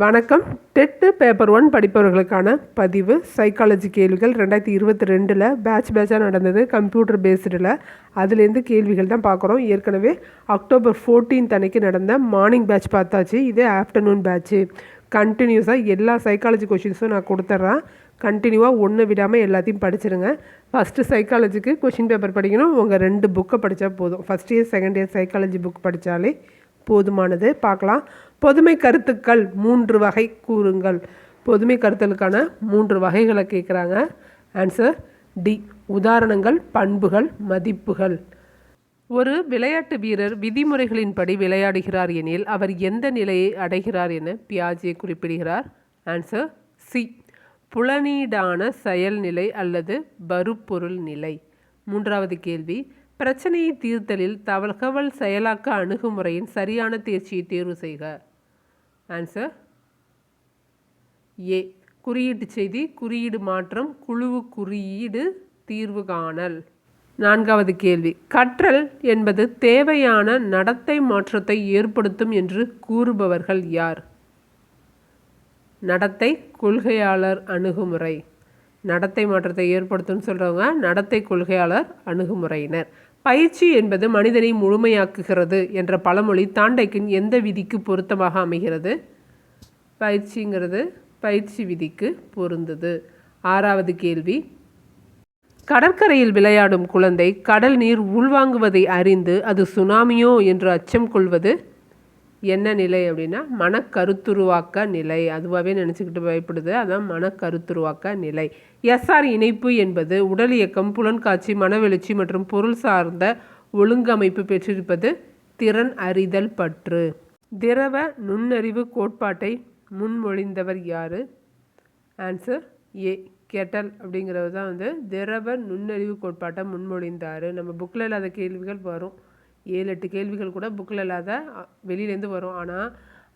வணக்கம். TET paper one படிப்பவர்களுக்கான பதிவு psychology கேள்விகள் ரெண்டாயிரத்தி இருபத்தி ரெண்டில் பேட்ச் பேட்சாக நடந்தது கம்ப்யூட்டர் பேஸ்டில் அதுலேருந்து கேள்விகள் தான் பார்க்குறோம். ஏற்கனவே அக்டோபர் 14th அன்னைக்கு நடந்த மார்னிங் பேட்ச் பார்த்தாச்சு. இது ஆஃப்டர்நூன் பேட்ச்சு கண்டினியூஸாக எல்லா சைக்காலஜி கொஷின்ஸும் நான் கொடுத்துட்றேன். கண்டினியூவாக ஒன்று விடாமல் எல்லாத்தையும் படிச்சிருங்க. ஃபஸ்ட்டு சைக்காலஜிக்கு கொஷின் பேப்பர் படிக்கணும். உங்கள் ரெண்டு புக்கை படித்தா போதும். First year second year psychology book படித்தாலே போதுமானது. பார்க்கலாம். பொதுமை கருத்துக்கள் மூன்று வகை கூறுங்கள். பொதுமை கருத்தலுக்கான மூன்று வகைகளை கேட்குறாங்க. ஆன்சர் டி உதாரணங்கள் பண்புகள் மதிப்புகள். ஒரு விளையாட்டு வீரர் விதிமுறைகளின்படி விளையாடுகிறார் எனில் அவர் எந்த நிலையை அடைகிறார் என பியாஜே குறிப்பிடுகிறார். ஆன்சர் சி புலனீடான செயல்நிலை அல்லது பருப்பொருள் நிலை. மூன்றாவது கேள்வி. பிரச்சனையை தீர்த்தலில் தகவல் செயலாக்க அணுகுமுறையின் சரியான தேர்ச்சியை தேர்வு செய்க. ஆன்சர் ஏ குறியீட்டு செய்தி குறியீடு மாற்றம் குழுவு குறியீடு தீர்வு காணல். நான்காவது கேள்வி. கற்றல் என்பது தேவையான நடத்தை மாற்றத்தை ஏற்படுத்தும் என்று கூறுபவர்கள் யார்? நடத்தை கொள்கையாளர் அணுகுமுறை. நடத்தை மாற்றத்தை ஏற்படுத்தும்னு சொல்கிறவங்க நடத்தை கொள்கையாளர் அணுகுமுறையினர். பயிற்சி என்பது மனிதனை முழுமையாக்குகிறது என்ற பழமொழி தாண்டைக்கின் எந்த விதிக்கு பொருத்தமாக அமைகிறது? பயிற்சிங்கிறது பயிற்சி விதிக்கு பொருந்தது. ஆறாவது கேள்வி. கடற்கரையில் விளையாடும் குழந்தை கடல் நீர் உள்வாங்குவதை அறிந்து அது சுனாமியோ என்று அச்சம் கொள்வது என்ன நிலை அப்படின்னா மனக்கருத்துருவாக்க நிலை. அதுவாகவே நினச்சிக்கிட்டு பயப்படுது. அதான் மனக்கருத்துருவாக்க நிலை. எஸ்ஆர் இணைப்பு என்பது உடல் இயக்கம் புலன்காட்சி மனவெழுச்சி மற்றும் பொருள் சார்ந்த ஒழுங்கமைப்பு பெற்றிருப்பது திறன் அறிதல் பற்று. திரவ நுண்ணறிவு கோட்பாட்டை முன்மொழிந்தவர் யார்? ஆன்சர் ஏ கெட்டல் அப்படிங்கிறது தான் வந்து திரவ நுண்ணறிவு கோட்பாட்டை முன்மொழிந்தார். நம்ம புக்கில் இல்லாத கேள்விகள் வரும். ஏழு எட்டு கேள்விகள் கூட புக்கில் இல்லாத வெளியிலேருந்து வரும். ஆனால்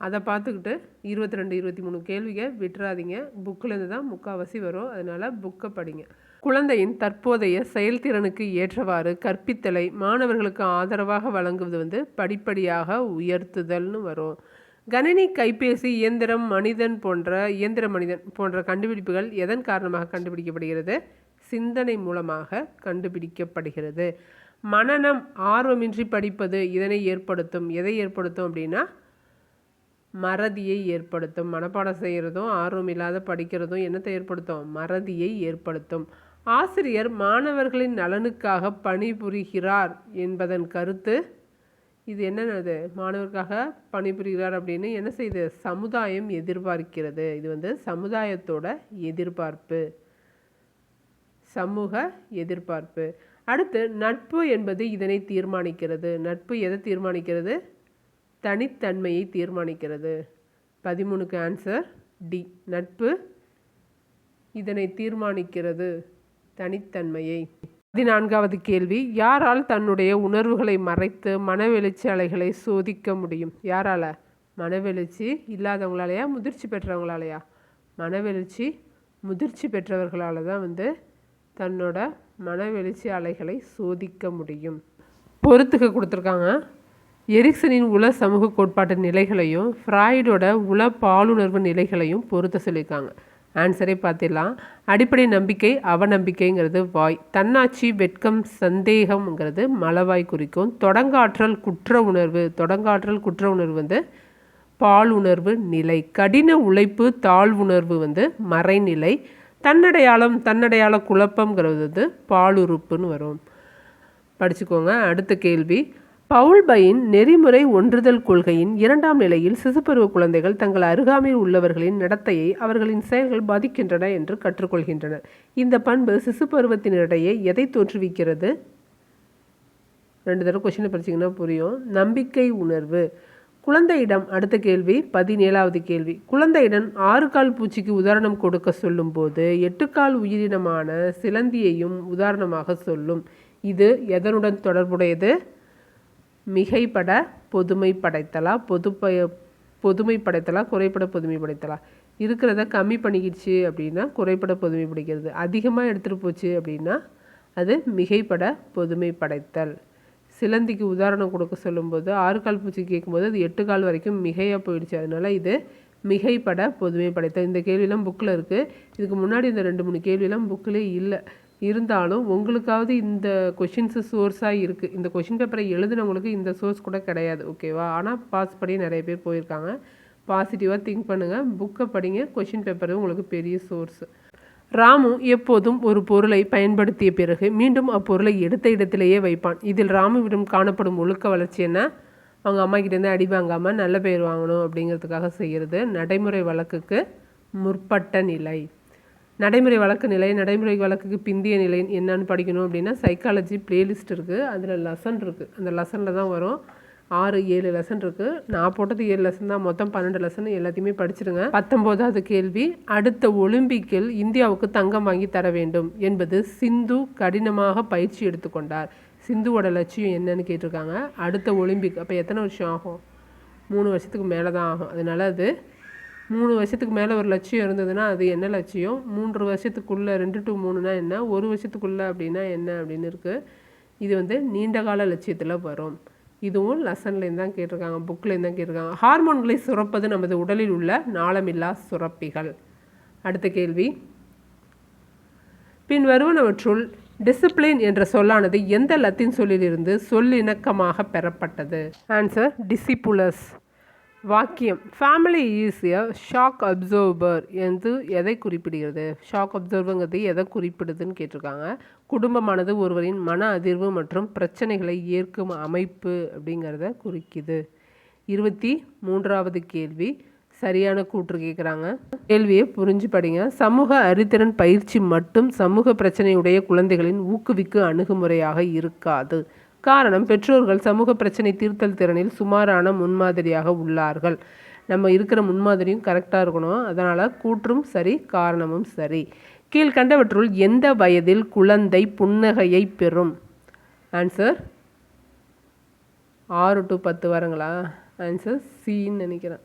அதை பார்த்துக்கிட்டு இருபத்தி ரெண்டு இருபத்தி மூணு கேள்வியை விட்டுறாதீங்க. புக்கிலேருந்து தான் முக்கால்வாசி வரும். அதனால் புக்கை படிங்க. குழந்தையின் தற்போதைய செயல்திறனுக்கு ஏற்றவாறு கற்பித்தலை மாணவர்களுக்கு ஆதரவாக வழங்குவது வந்து படிப்படியாக உயர்த்துதல்னு வரும். கணினி கைபேசி இயந்திரம் மனிதன் போன்ற இயந்திர மனிதன் போன்ற கண்டுபிடிப்புகள் எதன் காரணமாக கண்டுபிடிக்கப்படுகிறது? சிந்தனை மூலமாக கண்டுபிடிக்கப்படுகிறது. மனநம் ஆர்வமின்றி படிப்பது இதனை ஏற்படுத்தும். எதை ஏற்படுத்தும் அப்படின்னா மறதியை ஏற்படுத்தும். மனப்பாடம் செய்கிறதும் ஆர்வம் இல்லாத படிக்கிறதும் என்னத்தை ஏற்படுத்தும்? மறதியை ஏற்படுத்தும். ஆசிரியர் மாணவர்களின் நலனுக்காக பணிபுரிகிறார் என்பதன் கருத்து இது என்னென்னது மாணவருக்காக பணிபுரிகிறார் அப்படின்னு என்ன செய்யுது சமுதாயம் எதிர்பார்க்கிறது. இது வந்து சமுதாயத்தோட எதிர்பார்ப்பு. சமூக எதிர்பார்ப்பு. அடுத்து நட்பு என்பது இதனை தீர்மானிக்கிறது. நட்பு எதை தீர்மானிக்கிறது? தனித்தன்மையை தீர்மானிக்கிறது. பதிமூணுக்கு ஆன்சர் டி நட்பு. இதனை தீர்மானிக்கிறது தனித்தன்மையை. பதினான்காவது கேள்வி யாரால் தன்னுடைய உணர்வுகளை மறைத்து மனவெழுச்சி அலைகளை சோதிக்க முடியும்? யாரால? மனவெழுச்சி இல்லாதவங்களாலையா முதிர்ச்சி பெற்றவங்களாலையா? மனவெழுச்சி முதிர்ச்சி பெற்றவர்களால் தான் வந்து தன்னோட மனவெழுச்சி அலைகளை சோதிக்க முடியும். பொறுத்துக்கு கொடுத்துருக்காங்க. எரிக்சனின் உள சமூக கோட்பாட்டு நிலைகளையும் ஃப்ராய்டோட உள பாலுணர்வு நிலைகளையும் பொருத்த சொல்லியிருக்காங்க. ஆன்சரை பார்த்திடலாம். அடிப்படை நம்பிக்கை அவநம்பிக்கைங்கிறது வாய். தன்னாட்சி வெட்கம் சந்தேகம்ங்கிறது மலவாய் குறிக்கும். தொடங்காற்றல் குற்ற உணர்வு. தொடங்காற்றல் குற்ற உணர்வு வந்து பாலுணர்வு நிலை. கடின உழைப்பு தாழ்வுணர்வு வந்து மறைநிலை. தன்னடையாளம் தன்னடையாள குழப்பம்ங்கிறது வந்து பாலுறுப்புன்னு வரும். படிச்சுக்கோங்க. அடுத்த கேள்வி. பவுல்பையின் நெறிமுறை ஒன்றுதல் கொள்கையின் இரண்டாம் நிலையில் சிசுபருவ குழந்தைகள் தங்கள் அருகாமையில் உள்ளவர்களின் நடத்தையை அவர்களின் செயல்கள் பாதிக்கின்றன என்று கற்றுக்கொள்கின்றனர். இந்த பண்பு சிசுபருவத்தினிடையே எதை தோற்றுவிக்கிறது? ரெண்டு தடவை கொஷினை படிச்சிங்கன்னா புரியும். நம்பிக்கை உணர்வு. குழந்தையிடம் அடுத்த கேள்வி பதினேழாவது கேள்வி. குழந்தையிடம் ஆறு கால் பூச்சிக்கு உதாரணம் கொடுக்க சொல்லும்போது எட்டுக்கால் உயிரினமான சிலந்தியையும் உதாரணமாக சொல்லும். இது எதனுடன் தொடர்புடையது? மிகைப்பட பொதுமை படைத்தலா பொதுப்பய பொதுமை படைத்தலா குறைப்பட பொதுமை படைத்தலா இருக்கிறத கம்மி பண்ணிக்கிடுச்சு அப்படின்னா குறைப்பட பொதுமை படைக்கிறது அதிகமாக எடுத்துகிட்டு போச்சு அப்படின்னா அது மிகைப்பட பொதுமை படைத்தல் சிலந்திக்கு உதாரணம் கொடுக்க சொல்லும்போது ஆறு கால் பூச்சி கேட்கும்போது அது எட்டு கால் வரைக்கும் மிகையாக போயிடுச்சு. அதனால் இது மிகைப்பட பொதுமை படைத்தல் இந்த கேள்வியெல்லாம் புக்கில் இருக்குது இதுக்கு முன்னாடி இந்த ரெண்டு மூணு கேள்வியெல்லாம் புக்கிலே இல்லை. இருந்தாலும் உங்களுக்காவது இந்த கொஷின்ஸு சோர்ஸாக இருக்குது இந்த கொஷின் பேப்பரை எழுதினவங்களுக்கு இந்த சோர்ஸ் கூட கிடையாது ஓகேவா ஆனால் பாஸ் படி நிறைய பேர் போயிருக்காங்க. பாசிட்டிவாக திங்க் பண்ணுங்கள் புக்கை படிங்க. கொஷின் பேப்பர் உங்களுக்கு பெரிய சோர்ஸு ராமு எப்போதும் ஒரு பொருளை பயன்படுத்திய பிறகு மீண்டும் அப்பொருளை எடுத்த இடத்திலேயே வைப்பான். இதில் ராமுவிடம் காணப்படும் ஒழுக்க வளர்ச்சி என்ன? அவங்க அம்மா கிட்டேருந்து அடி வாங்காமல் நல்ல பெயர் வாங்கணும் அப்படிங்கிறதுக்காக செய்கிறது நடைமுறை வழக்குக்கு முற்பட்ட நிலை. நடைமுறை வழக்கு நிலை நடைமுறை வழக்குக்கு பிந்திய நிலை என்னன்னு படிக்கணும் அப்படின்னா சைக்காலஜி பிளேலிஸ்ட் இருக்குது அதில் லெசன் இருக்குது அந்த லெசனில் தான் வரும். ஆறு ஏழு லெசன் இருக்குது நான் போட்டது ஏழு லெசன் தான். மொத்தம் பன்னெண்டு லெசன் எல்லாத்தையுமே படிச்சிருங்க. பத்தொம்போதாவது கேள்வி அடுத்த ஒலிம்பிக்கில் இந்தியாவுக்கு தங்கம் வாங்கி தர வேண்டும் என்பது சிந்து கடினமாக பயிற்சி எடுத்துக்கொண்டார் சிந்துவோட லட்சியம் என்னன்னு கேட்டிருக்காங்க. அடுத்த ஒலிம்பிக் அப்போ எத்தனை வருஷம் ஆகும்? மூணு வருஷத்துக்கு மேலே தான் ஆகும். அதனால அது மூணு வருஷத்துக்கு மேலே ஒரு லட்சியம் இருந்ததுன்னா அது என்ன லட்சியம்? மூன்று வருஷத்துக்குள்ளே ரெண்டு டு மூணுனா என்ன? ஒரு வருஷத்துக்குள்ளே அப்படின்னா என்ன அப்படின்னு இருக்குது இது வந்து நீண்டகால லட்சியத்தில் வரும். இதுவும் லெசன்லேருந்து தான் கேட்டிருக்காங்க புக்லேருந்து தான் கேட்டிருக்காங்க. ஹார்மோன்களை சுரப்பது நமது உடலில் உள்ள நாளமில்லா சுரப்பிகள். அடுத்த கேள்வி. பின் வருவனவற்றுள் டிசிப்ளின் என்ற சொல்லானது எந்த லத்தீன் சொல்லிலிருந்து சொல்லிணக்கமாக பெறப்பட்டது? ஆன்சர் டிசிப்புலஸ் வாக்கியம். Family is a shock absorber என்று எதை குறிப்பிடுகிறது? ஷாக் அப்சர்வங்கிறது எதை குறிப்பிடுதுன்னு கேட்டிருக்காங்க. குடும்பமானது ஒருவரின் மன அதிர்வு மற்றும் பிரச்சனைகளை ஏற்கும் அமைப்பு அப்படிங்கிறத குறிக்குது. இருபத்தி மூன்றாவது கேள்வி. சரியான கூற்று கேட்குறாங்க. கேள்வியை புரிஞ்சு படிங்க. சமூக அறிதிறன் பயிற்சி மட்டும் சமூக பிரச்சனையுடைய குழந்தைகளின் ஊக்குவிக்கு அணுகுமுறையாக இருக்காது. காரணம் பெற்றோர்கள் சமூக பிரச்சனை தீர்த்தல் திறனில் சுமாரான முன்மாதிரியாக உள்ளார்கள். நம்ம இருக்கிற முன்மாதிரியும் கரெக்டாக இருக்கணும். அதனால் கூற்றும் சரி காரணமும் சரி. கீழ்கண்டவற்றுள் எந்த வயதில் குழந்தை புன்னகையை பெறும்? ஆன்சர் ஆறு டு பத்து வாரங்களா? ஆன்சர் சின்னு நினைக்கிறேன்.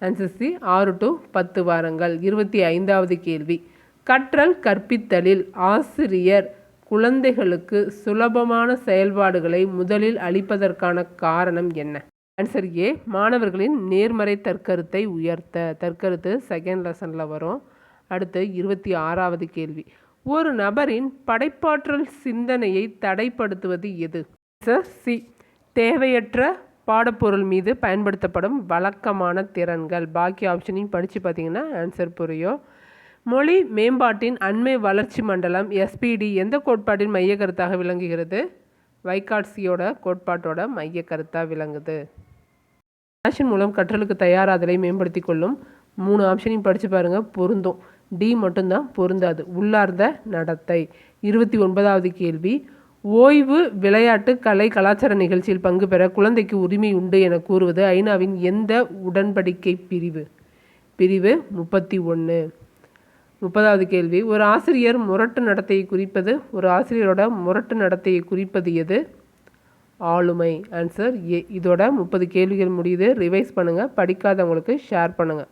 ஆன்சர் சி ஆறு டு பத்து வாரங்கள். இருபத்தி ஐந்தாவது கேள்வி. கற்றல் கற்பித்தலில் ஆசிரியர் குழந்தைகளுக்கு சுலபமான செயல்பாடுகளை முதலில் அளிப்பதற்கான காரணம் என்ன? ஆன்சர் ஏ மாணவர்களின் நேர்மறை தற்கருத்தை உயர்த்த தற்கருத்து செகண்ட் லெசனில் வரும். அடுத்து இருபத்தி ஆறாவது கேள்வி. ஒரு நபரின் படைப்பாற்றல் சிந்தனையை தடைப்படுத்துவது எது? சி தேவையற்ற பாடப்பொருள் மீது பயன்படுத்தப்படும் வழக்கமான திறன்கள். பாக்கி ஆப்ஷனையும் படித்து பார்த்தீங்கன்னா ஆன்சர் புரியும். மொழி மேம்பாட்டின் அண்மை வளர்ச்சி மண்டலம் எஸ்பிடி எந்த கோட்பாட்டின் மைய கருத்தாக விளங்குகிறது? வைகாட்சியோட கோட்பாட்டோட மைய கருத்தாக விளங்குது. ஃபேஷன் மூலம் கற்றலுக்கு தயாராதலை மேம்படுத்தி கொள்ளும் மூணு ஆப்ஷனையும் படித்து பாருங்கள் பொருந்தும். டி மட்டும்தான் பொருந்தாது. உள்ளார்ந்த நடத்தை. இருபத்தி ஒன்பதாவது கேள்வி. ஓய்வு விளையாட்டு கலை கலாச்சார நிகழ்ச்சியில் பங்கு பெற குழந்தைக்கு உரிமை உண்டு என கூறுவது ஐநாவின் எந்த உடன்படிக்கை பிரிவு? பிரிவு முப்பத்தி ஒன்று முப்பதாவது கேள்வி. ஒரு ஆசிரியர் முரட்டு நடத்தையை குறிப்பது ஒரு ஆசிரியரோட முரட்டு நடத்தையை குறிப்பது எது? ஆளுமை. ஆன்சர் ஏ இதோட முப்பது கேள்விகள் முடியுது. ரிவைஸ் பண்ணுங்கள் படிக்காதவங்களுக்கு ஷேர் பண்ணுங்கள்